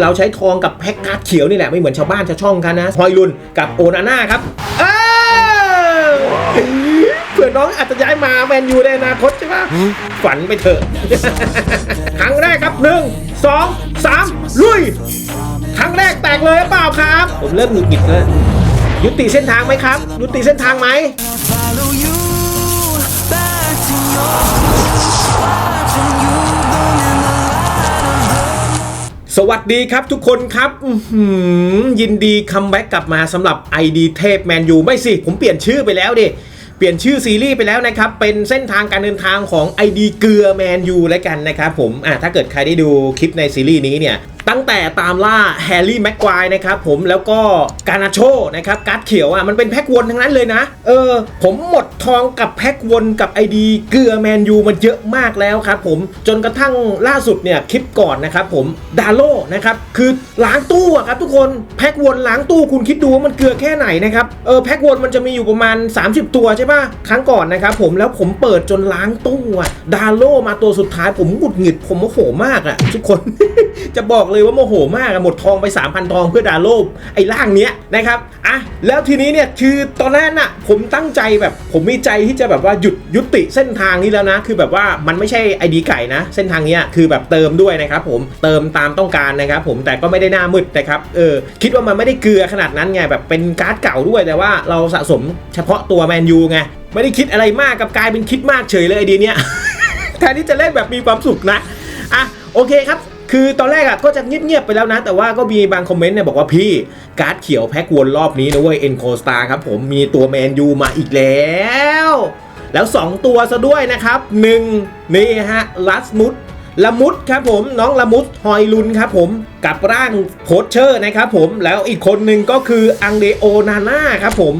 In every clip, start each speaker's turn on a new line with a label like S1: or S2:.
S1: เราใช้ทองกับแพ็กการ์ดเขียวนี่แหละไม่เหมือนชาวบ้านชาวช่องกันนะฮอยลุนกับโอนาน่าครับเอ้าเผื่อน้องอาจจะย้ายมาแมนยูในอนาคตใช่ปะฝันไปเถอะ ครั้งแรกครับหนึ่งสองสามลุย ครั้งแรกแตกเลยเปล่าครับ ผมเริ่มหงุดหงิดเลยยุติเส้นทางไหมครับ ยุติเส้นทางไหม สวัสดีครับทุกคนครับยินดีคัมแบ็กกลับมาสำหรับ ID เทพแมนยูไม่สิ ผมเปลี่ยนชื่อไปแล้วดิเปลี่ยนชื่อซีรีส์ไปแล้วนะครับ เป็นเส้นทางการเดินทางของ ID เกลือแมนยูแล้วกันนะครับผมอะถ้าเกิดใครได้ดูคลิปในซีรีส์นี้เนี่ย ตั้งแต่ตามล่าแฮร์รี่แม็กควายนะครับผมแล้วก็การนาโชนะครับการ์ดเขียวอะมันเป็นแพ็กวนทั้งนั้นเลยนะ เออ ผมหมดทองกับแพ็กวนกับ ID เกลือแมนยูมันเยอะมากแล้วครับผมจนกระทั่งล่าสุดเนี่ยคลิปก่อนนะครับผมดาโลนะครับคือล้างตู้อะครับทุกคนแพ็กวนล้างตู้คุณคิดดูว่ามันเกลือแค่ไหนนะครับเออแพ็กวนมันจะมีอยู่ประมาณ 30 ตัวใช่ปะครั้งก่อนนะครับผมแล้วผมเปิดจนล้างตู้อะดาโลมาตัวสุดท้ายผมหงุดหงิดผมโมโหมากอะทุกคนจะบอกเลยว่าโมโหมากอะหมดทองไป 3,000 ทองเพื่อดาโลไอ้ร่างเนี้ยนะครับอะแล้วทีนี้เนี่ยคือตอนแรกน่ะผมตั้งใจแบบผมมีใจที่จะแบบว่าหยุดยุติเส้นทางนี้แล้วนะ คือแบบว่ามันไม่ใช่ไอดีไก่นะ เส้นทางเนี้ยคือแบบเติมด้วยนะครับผมเติมตามต้องการนะครับผมแต่ก็ไม่ได้หน้ามืดนะครับเออคิดว่ามันไม่ได้เกลือขนาดนั้นไงแบบเป็นการ์ดเก่าด้วยแต่ว่าเราสะสมเฉพาะตัวแมนยูไงไม่ได้คิดอะไรมากกับกลายเป็นคิดมากเฉยเลยไอเดียเนี้ยแทนที่จะเล่นแบบมีความสุขนะอะโอเคครับ คือตอนแรกอะก็จะเงียบๆไปแล้วนะ แต่ว่าก็มีบางคอมเมนต์เนี่ยบอกว่าพี่การ์ดเขียวแพ็กวนรอบนี้นะเว้ยเอ็นโคสตาครับผมมีตัวแมนยูมาอีกแล้ว แล้ว 2 ตัวซะด้วยนะครับ 1 นี่ฮะลัสมุดละมุดครับผมน้องละมุดฮอยลุนครับผมกับร่างโพสเชอร์นะครับผมแล้วอีกคนหนึ่งก็คืออังเดโอนาน่าครับผม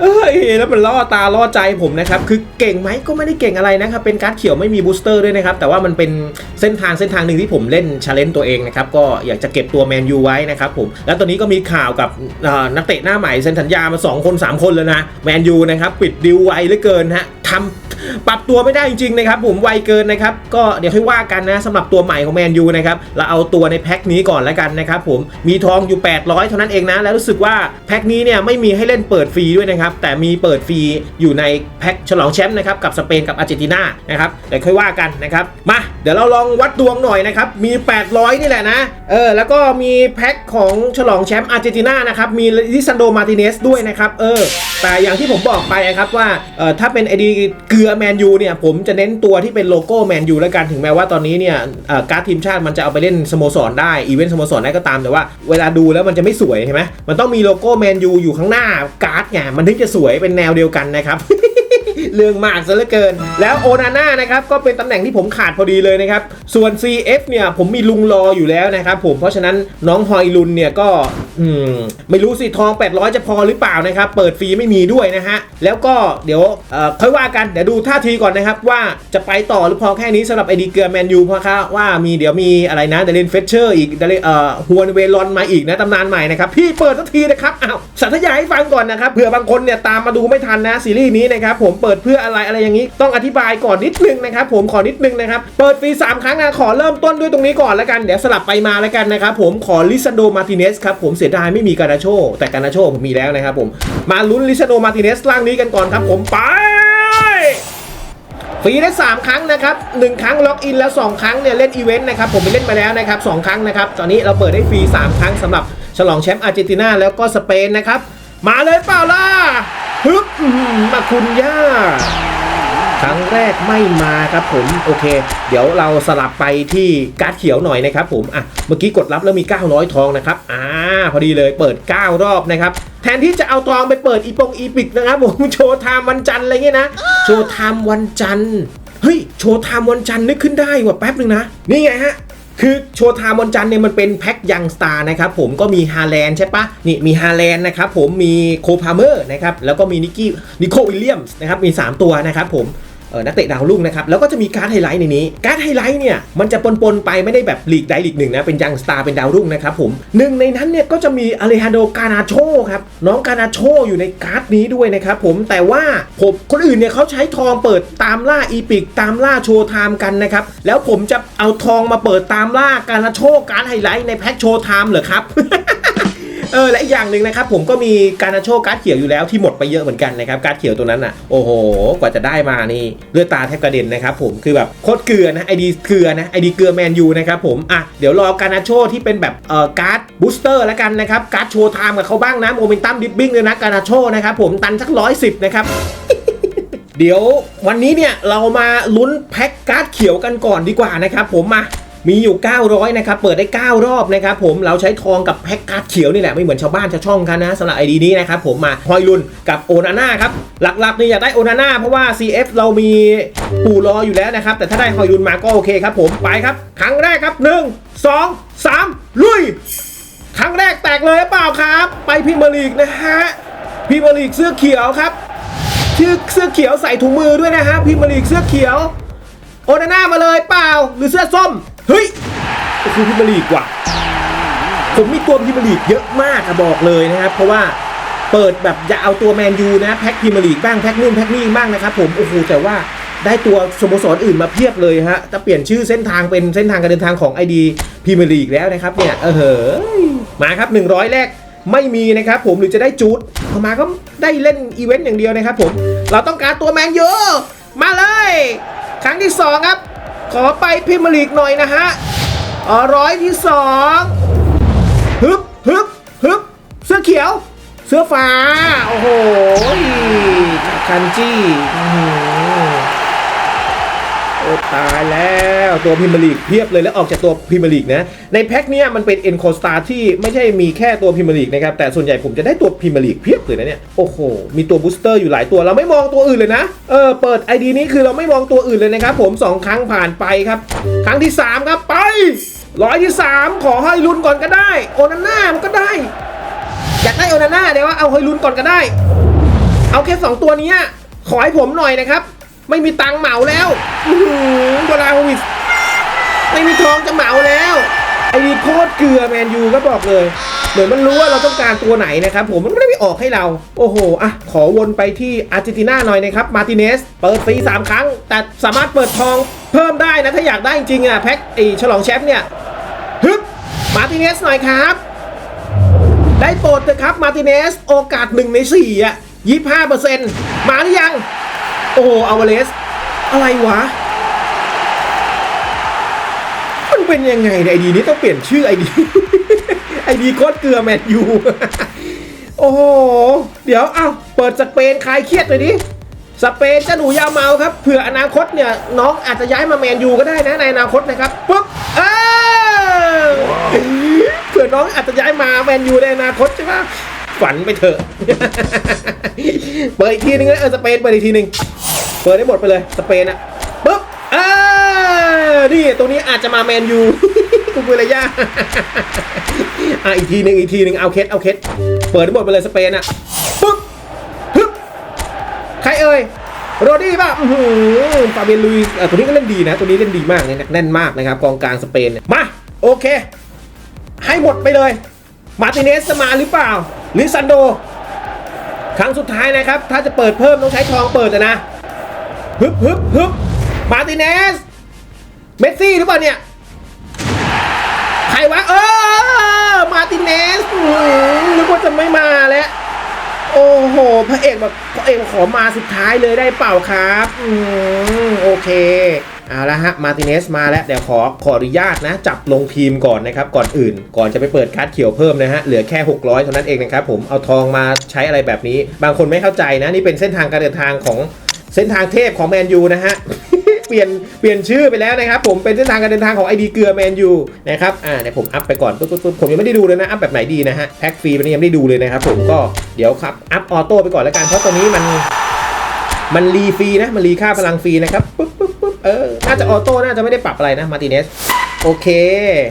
S1: เอ้ยแล้วมันล่อตาล่อใจผมนะครับคือเก่งไหมก็ไม่ได้เก่งอะไรนะครับเป็นการ์ดเขียวไม่มีบูสเตอร์ด้วยนะครับแต่ว่ามันเป็นเส้นทางเส้นทางหนึ่งที่ผมเล่นชาเลนจ์ตัวเองนะครับก็อยากจะเก็บตัวแมนยูไว้นะครับผมแล้วตอนนี้ก็มีข่าวกับนักเตะหน้าใหม่เซ็นสัญญามา 2 คน 3 คนแล้วนะแมนยูนะครับปิดดิวไวเหลือเกินฮะทำ ปรับตัวไม่ได้จริงๆนะครับผมไวเกินนะครับก็เดี๋ยวค่อยว่ากันนะสำหรับตัวใหม่ของแมนยูนะครับเราเอาตัวในแพ็คนี้ก่อนแล้วกันนะครับผมมีทองอยู่ 800 เท่านั้นเองนะ แล้วรู้สึกว่าแพ็คนี้เนี่ยไม่มีให้เล่นเปิดฟรีด้วยนะครับแต่มีเปิดฟรีอยู่ในแพ็คฉลองแชมป์นะครับกับสเปนกับอาร์เจนตินานะครับเดี๋ยวค่อยว่ากันนะครับมาเดี๋ยวเราลองวัดดวงหน่อยนะครับมี 800 นี่แหละนะเออแล้วก็มีแพ็คของฉลองแชมป์อาร์เจนตินานะครับมีลิซันโดมาติเนสด้วยนะครับเออ แต่อย่างที่ผมบอกไปนะครับว่าถ้าเป็นไอดีเกลือแมนยูเนี่ยผมจะเน้นตัวที่เป็นโลโก้แมนยูแล้วกันถึงแม้ว่าตอนนี้เนี่ยการ์ดทีมชาติมันจะเอาไปเล่นสโมสรได้อีเวนต์สโมสรได้ก็ตามแต่ว่าเวลาดูแล้วมันจะไม่สวยใช่ไหมมันต้องมีโลโก้แมนยูอยู่ข้างหน้าการ์ดเนี่ยมันถึงจะสวยเป็นแนวเดียวกันนะครับ เรื่องมากซะเหลือเกิน แล้วโอนาน่านะครับก็เป็นตำแหน่งที่ผมขาดพอดีเลยนะครับ ส่วน CF เนี่ยผมมีลุงรออยู่แล้วนะครับผมเพราะฉะนั้นน้องฮอยลุนเนี่ยก็อืมไม่รู้สิทอง 800 จะพอหรือเปล่านะครับ เปิดฟรีไม่มีด้วยนะฮะ แล้วก็เดี๋ยวเอ่อค่อยว่ากัน เดี๋ยวดูท่าทีก่อนนะครับ ว่าจะไปต่อหรือพอแค่นี้สำหรับไอดีเกลือแมนยูเพราะครับว่ามีเดี๋ยวมีอะไรนะเดลินเฟเชอร์อีกเดลิเอ่อฮวนเวลอนมาอีกนะตำนานใหม่นะครับ พี่เปิดสักทีนะครับอ้าวสัทยาให้ฟังก่อนนะครับเผื่อบางคนเนี่ยตามมาดูไม่ทันนะซีรีส์นี้นะครับผมเปิดเพื่ออะไรอะไรอย่างนี้ ต้องอธิบายก่อนนิดนึงนะครับผมขอนิดนึงนะครับเปิดฟรี3 ครั้งนะขอเริ่มต้นด้วยตรงนี้ก่อนแล้วกันเดี๋ยวสลับไปมาแล้วกันนะครับผมขอลิซาโดมาติเนสครับผมเสียดายไม่มีการาโช แต่การาโชผมมีแล้วนะครับผมมาลุ้นลิซาโดมาติเนสร่างนี้กันก่อนครับผมไปฟรีได้ 3 ครั้งนะครับ 1 ครั้งล็อกอินแล้ว 2 ครั้งเนี่ยเล่นอีเวนต์นะครับผมไปเล่นมาแล้วนะครับ 2 ครั้งนะครับ ตอนนี้เราเปิดได้ฟรี 3 ครั้งสำหรับฉลองแชมป์อาร์เจนตินาแล้วก็สเปนนะครับ มาเลยเปล่าล่ะ ฮึบมาคุณย่า ครั้งแรกไม่มาครับผม โอเค เดี๋ยวเราสลับไปที่การ์ดเขียวหน่อยนะครับผม อะ เมื่อกี้กดรับแล้วมี 900 ทองนะครับ อ่า พอดีเลยเปิด 9 รอบนะครับแทนที่จะเอาทองไปเปิดอีปงอีปิกนะครับผมโชว์ไทม์วันจันทร์อะไรเงี้ยนะ โชว์ไทม์วันจันทร์ เฮ้ย โชว์ไทม์วันจันทร์นึกขึ้นได้ว่ะแป๊บนึงนะ นี่ไงฮะ คือโชว์ทาม์วันจันเนี่ยมันเป็นแพ็คยังสตาร์นะครับผมก็มีฮาแลนด์ใช่ปะนี่มีฮาแลนด์นะครับผมมีโคพาเมอร์นะครับแล้วก็มีนิกกี้นิโควิลเลียมส์นะครับมี 3 ตัวนะครับผม นักเตะดาวรุ่งนะครับ แล้วก็จะมีการ์ดไฮไลท์ในนี้ การ์ดไฮไลท์เนี่ยมันจะปนๆไปไม่ได้แบบลีกใดลีกหนึ่งนะ เป็นยังสตาร์เป็นดาวรุ่งนะครับผมหนึ่งในนั้นเนี่ยก็จะมีอเลฮานโดกานาโชครับน้องกานาโชอยู่ในการ์ดนี้ด้วยนะครับผมแต่ว่าผมคนอื่นเนี่ยเขาใช้ทองเปิดตามล่าอีพิกตามล่าโชว์ไทม์กันนะครับแล้วผมจะเอาทองมาเปิดตามล่ากานาโชการ์ดไฮไลท์ในแพ็คโชว์ไทม์เหรอครับ เออและอีกอย่างหนึ่งนะครับผมก็มีการนาโชการ์ดเขียวอยู่แล้วที่หมดไปเยอะเหมือนกันนะครับการ์ดเขียวตัวนั้นอะโอ้โหกว่าจะได้มานี่เลือดตาแทบกระเด็นนะครับผมคือแบบโคตรเกลือนะไอดีเกลือนะไอดีเกลือแมนยูนะครับผมอะเดี๋ยวรอการนาโชที่เป็นแบบเอ่อการ์ดบูสเตอร์แล้วกันนะครับการ์ดโชว์ไทม์กับเขาบ้างนะโมเมนตัมดิปปิ้งเลยนะการนาโชนะครับผมตันสักร้อยสิบนะครับเดี๋ยววันนี้เนี่ยเรามาลุ้นแพ็คการ์ดเขียวกันก่อนดีกว่านะครับผมมา มีอยู่ 900 นะครับ เปิดได้ 9 รอบนะครับผม เราใช้ทองกับแพ็คการ์ดเขียวนี่แหละ ไม่เหมือนชาวบ้านชาวช่องกันนะสำหรับไอดีนี้นะครับผมมาฮอยลุนกับโอนาน่าครับ หลักๆนี่อยากได้โอนาน่าเพราะว่า CF เรามีปู่รออยู่แล้วนะครับ แต่ถ้าได้ฮอยลุนมาก็โอเคครับผม ไปครับ ครั้งแรกครับ 1 2 3 ลุย ครั้งแรกแตกเลยหรือเปล่าครับ ไปพรีเมียร์ลีกนะฮะพรีเมียร์ลีกเสื้อเขียวครับชื่อเสื้อเขียวใส่ถุงมือด้วยนะฮะพรีเมียร์ลีกเสื้อเขียวโอนาน่ามาเลยเปล่า หรือเสื้อส้ม เฮ้ยคือพรีเมียร์ลีกว่ะ ผมมีตัวพรีเมียร์ลีกเยอะมากอะบอกเลยนะครับ เพราะว่าเปิดแบบจะเอาตัวแมนยูนะแพ็คพรีเมียร์ลีกบ้างแพ็คนู่นแพ็คนี่บ้างนะครับผมโอ้โหแต่ว่าได้ตัวสโมสรอื่นมาเพียบเลยฮะจะเปลี่ยนชื่อเส้นทางเป็นเส้นทางการเดินทางของ ID พรีเมียร์ลีกแล้วนะครับเนี่ยเออเหยมาครับ 100 แรกไม่มีนะครับผมหรือจะได้จูดออมาก็ได้เล่นอีเวนต์อย่างเดียวนะครับผมเราต้องการตัวแมนยูมาเลย ครั้งที่สองครับ ขอไปพิมร์ลีกหน่อยนะฮะอ๋อร้อยที่สองฮึบฮึบฮึบเสื้อเขียว เสื้อฟ้า โอ้โหคันจี้ ตายแล้วตัวพรีเมียร์ลีกเพียบเลยแล้วออกจากตัวพรีเมียร์ลีกนะ ในแพ็คเนี้ยมันเป็นเอ็นโคสตาร์ที่ไม่ใช่มีแค่ตัวพรีเมียร์ลีกนะครับ แต่ส่วนใหญ่ผมจะได้ตัวพรีเมียร์ลีกเพียบเลยนะเนี่ย โอ้โห มีตัวบูสเตอร์อยู่หลายตัวเราไม่มองตัวอื่นเลยนะ เออ เปิดไอดีนี้คือเราไม่มองตัวอื่นเลยนะครับผมสองครั้งผ่านไปครับ ครั้งที่สามครับไปร้อยที่สามขอให้ลุ้นก่อนก็ได้ โอนาน่ามันก็ได้ อยากได้โอนาน่าเดี๋ยวว่าเอาให้ลุ้นก่อนก็ได้ เอาแค่สองตัวนี้ขอให้ผมหน่อยนะครับ ไม่มีตังค์เหมาแล้วอื้อหือบราโฮวิชไม่มีทองจะเหมาแล้ว ไอ้นี่โคตรเกลือแมนยูก็บอกเลย เหมือนมันรู้ว่าเราต้องการตัวไหนนะครับ ผมมันไม่ได้ไปออกให้เรา โอ้โห อะ ขอวนไปที่อาร์เจนตินาหน่อยนะครับ มาติเนส เปิดฟรี 3 ครั้ง แต่สามารถเปิดทองเพิ่มได้นะ ถ้าอยากได้จริงๆอะ แพ็คไอฉลองแชมป์เนี่ยฮึบมาติเนสหน่อยครับ ได้โปรดเถอะครับมาติเนส โอกาสหนึ่งในสี่อะยี่ห้าเปอร์เซ็นต์มาหรือยัง โอ้โหอาวาเลส อะไรวะ มันเป็นยังไงเนี่ยไอดีนี้ต้องเปลี่ยนชื่อไอดีไอดีโคตรเกลือแมนยู โอ้โห เดี๋ยวเอ้าเปิดสเปนคลายเครียดเลยดิ สเปนเจะหนูยาเมาครับ เผื่ออนาคตเนี่ย น้องอาจจะย้ายมาแมนยูก็ได้นะในอนาคตนะครับปุ๊บเออเผื่อน้องอาจจะย้ายมาแมนยูในอนาคตใช่ไหมฝันไปเถอะ เปิดอีกทีนึงนะเออสเปนเปิดอีกทีนึง เปิดได้หมดไปเลยสเปนอะปุ๊บเออนี่ตรงนี้อาจจะมาแมนยูกูกุเลย่าอะอีกทีหนึ่งอีกทีหนึ่งเอาเคสเอาเคสเปิดได้หมดไปเลยสเปนอะปุ๊บฮึบใครเอ่ยโรดี้ป่ะอื้ออฟาเบียนลุยส์เอ่อตัวนี้ก็เล่นดีนะ ตัวนี้เล่นดีมากเนี่ยแน่นมากนะครับกองกลางสเปนเนี่ยมา โอเค ให้หมดไปเลย มาติเนสจะมาหรือเปล่าลิซันโด ครั้งสุดท้ายนะครับ ถ้าจะเปิดเพิ่มต้องใช้ทองเปิดนะ ฮึบฮึบฮึบมาติเนส เมสซี่หรือเปล่าเนี่ย ใครวะ เออ มาติเนสอื้อหือว่าจะไม่มาแล้ว โอ้โห พระเอกแบบพระเอกขอมาสุดท้ายเลยได้เปล่าครับ อืม โอเคเอาละฮะ มาติเนสมาแล้ว เดี๋ยวขอขออนุญาตนะ จับลงทีมก่อนนะครับ ก่อนอื่น ก่อนจะไปเปิดการ์ดเขียวเพิ่มนะฮะ เหลือแค่ 600 เท่านั้นเองนะครับผม เอาทองมาใช้อะไรแบบนี้ บางคนไม่เข้าใจนะ นี่เป็นเส้นทางการเดินทางของ เส้นทางเทพของแมนยูนะฮะ เปลี่ยนเปลี่ยนชื่อไปแล้วนะครับ ผมเป็นเส้นทางการเดินทางของไอดีเกลือแมนยูนะครับ อ่าเดี๋ยวผมอัพไปก่อนปุ๊บปุ๊บผมยังไม่ได้ดูเลยนะ อัพแบบไหนดีนะฮะ แพ็คฟรีมันยังไม่ได้ดูเลยนะครับผมก็เดี๋ยวครับ อัพออโต้ไปก่อนแล้วกัน เพราะตัวนี้มันมันรีฟรีนะ มันรีค่าพลังฟรีนะครับปุ๊บปุ๊บปุ๊บเออ น่าจะออโต้ น่าจะไม่ได้ปรับอะไรนะ มาติเนส โอเค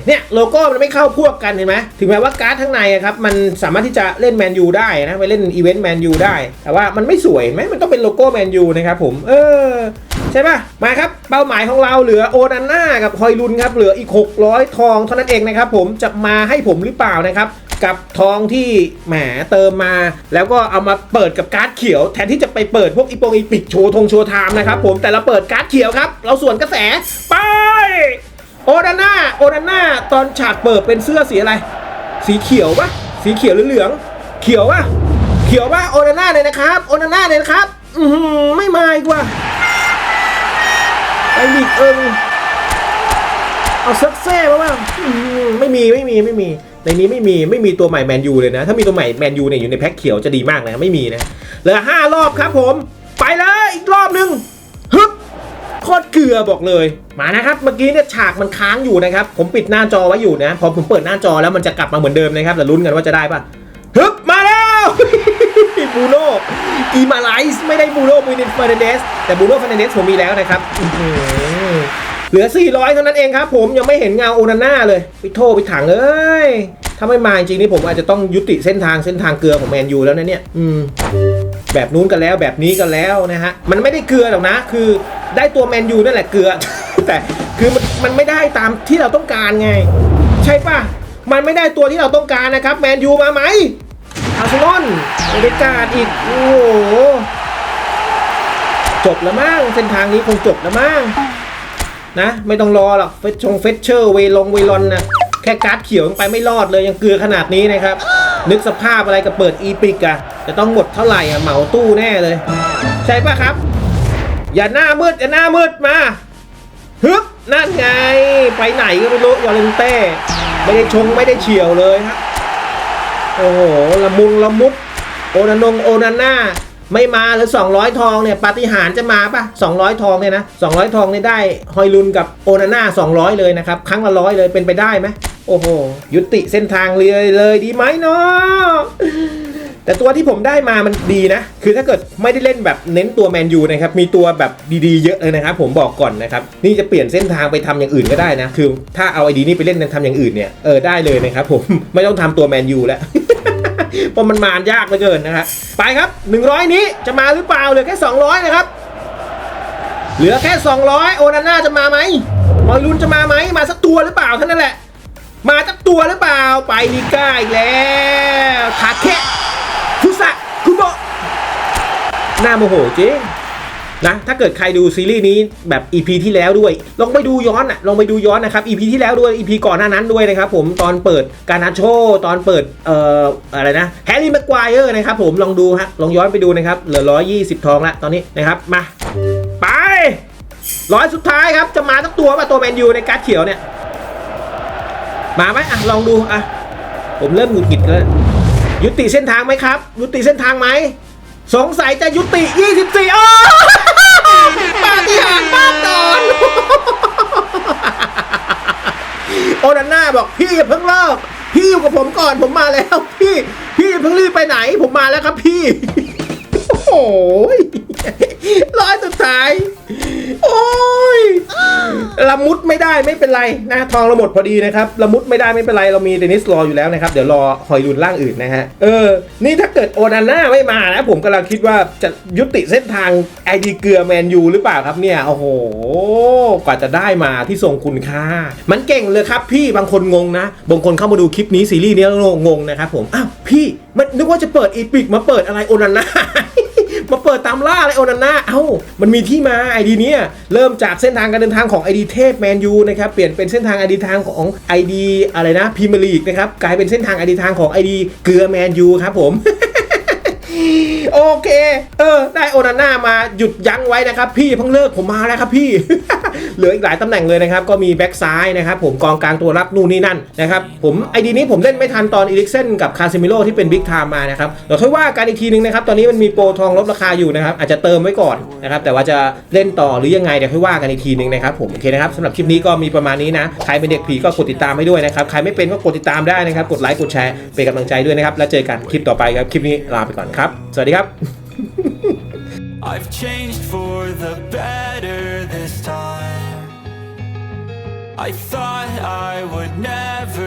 S1: เนี่ยโลโก้มันไม่เข้าพวกกันเห็นไหมถึงแม้ว่าการ์ดข้งในอะครับมันสามารถที่จะเล่นแมนยูได้นะไปเล่นอีเวนต์แมนยูได้ แต่ว่ามันไม่สวยไหมมันต้องเป็นโลโก้แมนยูนะครับผม เออใช่ป่ะ มาครับ เป้าหมายของเราเหลือโอนาน่ากับฮอยลุนครับ เหลืออีก 600 ทองเท่านั้นเองนะครับผมจะมาให้ผมหรือเปล่านะครับกับทองที่แหมเติมมา แล้วก็เอามาเปิดกับการ์ดเขียว แทนที่จะไปเปิดพวกอีโปงอีปิกโชว์ทงโชว์ไทม์นะครับผมแต่เราเปิดการ์ดเขียวครับ เราส่วนกระแสไป โอนาน่าโอนาน่าตอนฉากเปิดเป็นเสื้อสีอะไร สีเขียวปะสีเขียวหรือเหลือง เขียวปะเขียวปะโอนาน่าเลยนะครับโอนาน่าเลยนะครับ อือหือไม่มาอีกว่าไปลีกเอิงเอาเซ็กเซ่มาบ้างไม่มีไม่มีไม่มีในนี้ไม่มีไม่มีตัวใหม่แมนยูเลยนะ ถ้ามีตัวใหม่แมนยูเนี่ยอยู่ในแพ็คเขียวจะดีมากนะไม่มีนะเหลือห้ารอบครับผม ไปเลยอีกรอบหนึ่ง คตรเกลือบอกเลย มานะครับ เมื่อกี้เนี่ยฉากมันค้างอยู่นะครับ ผมปิดหน้าจอไว้อยู่นะ พอผมเปิดหน้าจอแล้วมันจะกลับมาเหมือนเดิมนะครับแต่ลุ้นกันว่าจะได้ปะฮึบมาแล้วบูโน่กีมาไลส์ไม่ได้บูโน่บูนินเฟอร์นันเดสแต่บูโน่เฟอร์นันเดสผมมีแล้วนะครับอื้อหือเหลือ 400 เท่านั้นเองครับ ผมยังไม่เห็นเงาโอนาน่าเลยไปโทษไปถังเอ้ย ถ้าไม่มาจริงนี่ผมอาจจะต้องยุติเส้นทางเส้นทางเกลือของแมนยูแล้วนะเนี่ย อืม แบบนู้นกันแล้วแบบนี้กันแล้วนะฮะ มันไม่ได้เกลือหรอกนะ คือ ได้ตัวแมนยูนั่นแหละเกลือ แต่คือมันมันไม่ได้ตามที่เราต้องการไง ใช่ปะมันไม่ได้ตัวที่เราต้องการนะครับ แมนยูมาไหมอาร์เซนอลบรรยากาศอีก โอ้โห จบแล้วมั้งเส้นทางนี้คงจบแล้วมั้งนะ ไม่ต้องรอหรอกเฟชชงเฟชเชอร์เวลงเวลอนนะแค่การ์ดเขียวยังไปไม่รอดเลยยังเกลือขนาดนี้นะครับ นึกสภาพอะไรกับเปิดอีพิกอะจะต้องหมดเท่าไหร่อะเหมาตู้แน่เลย ใช่ปะครับ อย่าหน้ามืดอย่าหน้ามืดมาฮึบนั่นไง ไปไหนก็ไม่รู้ยอรเลนเต้ไม่ได้ชงไม่ได้เฉียวเลยครับโอ้โหละมุงละมุดโอนานงโอนาน่าไม่มาหรือ200 ทองเนี่ยปาฏิหาริย์จะมาปะ200 ทองเนี่ยนะ200 ทองเนี่ยได้ฮอยลุนกับโอนาน่า200 เลยนะครับ ครั้งละร้อยเลยเป็นไปได้ไหมโอ้โห ยุติเส้นทางเลยเลยดีไหมเนาะ แต่ตัวที่ผมได้มามันดีนะ คือถ้าเกิดไม่ได้เล่นแบบเน้นตัวแมนยูนะครับ มีตัวแบบดีๆเยอะเลยนะครับ ผมบอกก่อนนะครับ นี่จะเปลี่ยนเส้นทางไปทำอย่างอื่นก็ได้นะ คือถ้าเอาไอดีนี้ไปเล่นทำอย่างอื่นเนี่ย เออได้เลยนะครับผม ไม่ต้องทำตัวแมนยูแล้วเพราะมันมานยากเหลือเกินนะครับไปครับ 100 นี้จะมาหรือเปล่าเหลือแค่ 200 นะครับ เหลือแค่ 200 โอนาน่าจะมาไหมมอยลุนจะมาไหม มาสักตัวหรือเปล่าเท่านั้นแหละ มาสักตัวหรือเปล่า ไปลิก้าอีกแล้วขาดแค่ ฟุสะคุโบหน้าโมโหจริงนะถ้าเกิดใครดูซีรีส์นี้แบบ EP ที่แล้วด้วย ลองไปดูย้อนอะลองไปดูย้อนนะครับ EP ที่แล้วด้วย EP ก่อนหน้านั้นด้วยนะครับผมตอนเปิดการนาโชตอนเปิดเอ่ออะไรนะแฮร์รี่แม็กควายเออร์นะครับผมลองดูฮะลองย้อนไปดูนะครับเหลือ 120 ทองละตอนนี้นะครับมา ไปร้อยสุดท้ายครับจะมาตั้งตัวป่ะตัวแมนยูในการ์ดเขียวเนี่ยมาไหมอะลองดูอะผมเริ่มหงุดหงิดแล้ว ยุติเส้นทางไหมครับ ยุติเส้นทางไหม สงสัยจะยุติ 24อ้อปาฏิหาริย์มากก่อนโอนาน่าบอกพี่อย่าเพิ่งเลิกพี่อยู่กับผมก่อนผมมาแล้ว พี่ พี่อย่าเพิ่งรีบไปไหน ผมมาแล้วครับพี่ โอ้โหร้อยสุดท้าย โอ้ย ละมุดไม่ได้ไม่เป็นไรนะทองเราหมดพอดีนะครับละมุดไม่ได้ไม่เป็นไรเรามีเดนิสรออยู่แล้วนะครับเดี๋ยวรอหอยรุนล่างอื่นนะฮะเออนี่ถ้าเกิดโอนาน่าไม่มานะผมกำลังคิดว่าจะยุติเส้นทางไอดีเกลือแมนยูหรือเปล่าครับเนี่ยโอ้โหกว่าจะได้มาที่ทรงคุณค่า มันเก่งเลยครับพี่บางคนงงนะบางคนเข้ามาดูคลิปนี้ซีรีส์นี้แล้วงงนะครับผมอ้าวพี่มันนึกว่าจะเปิดอีพิกมาเปิดอะไรโอนาน่า เปิดตามล่าอะไรโอนาน่าเอ้า มันมีที่มาไอดีเนี้ยเริ่มจากเส้นทางการเดินทางของไอดีเทพแมนยูนะครับเปลี่ยนเป็นเส้นทางไอดีทางของไอดีอะไรนะพรีเมียร์ลีกนะครับกลายเป็นเส้นทางไอดีทางของไอดีเกลือแมนยูครับผมโอเค เออ ได้โอนาน่ามาหยุดยั้งไว้นะครับ พี่เพิ่งเลิกผมมาแล้วครับพี่เหลืออีกหลายตำแหน่งเลยนะครับ ก็มีแบ็กซ้ายนะครับ ผมกองกลางตัวรับนู่นนี่นั่นนะครับ ผมไอดีนี้ผมเล่นไม่ทันตอนอีลิกเซนกับคาซิมิโลที่เป็นบิ๊กไทม์มานะครับเดี๋ยวค่อยว่ากันอีกทีนึงนะครับ ตอนนี้มันมีโปรทองลดราคาอยู่นะครับ อาจจะเติมไว้ก่อนนะครับ แต่ว่าจะเล่นต่อหรือยังไงเดี๋ยวค่อยว่ากันอีกทีนึงนะครับผมโอเคนะครับสำหรับคลิปนี้ก็มีประมาณนี้นะใครเป็นเด็กผีก็กดติดตามให้ด้วยนะครับใครไม่เป็นก็กดติดตามได้นะครับกดไลค์กดแชร์เป็นกำลังใจด้วยนะครับแล้วเจอกันคลิปต่อไปครับคลิปนี้ลาไปก่อนครับสวัสดีครับ
S2: I've changed for the better this time. I thought I would never.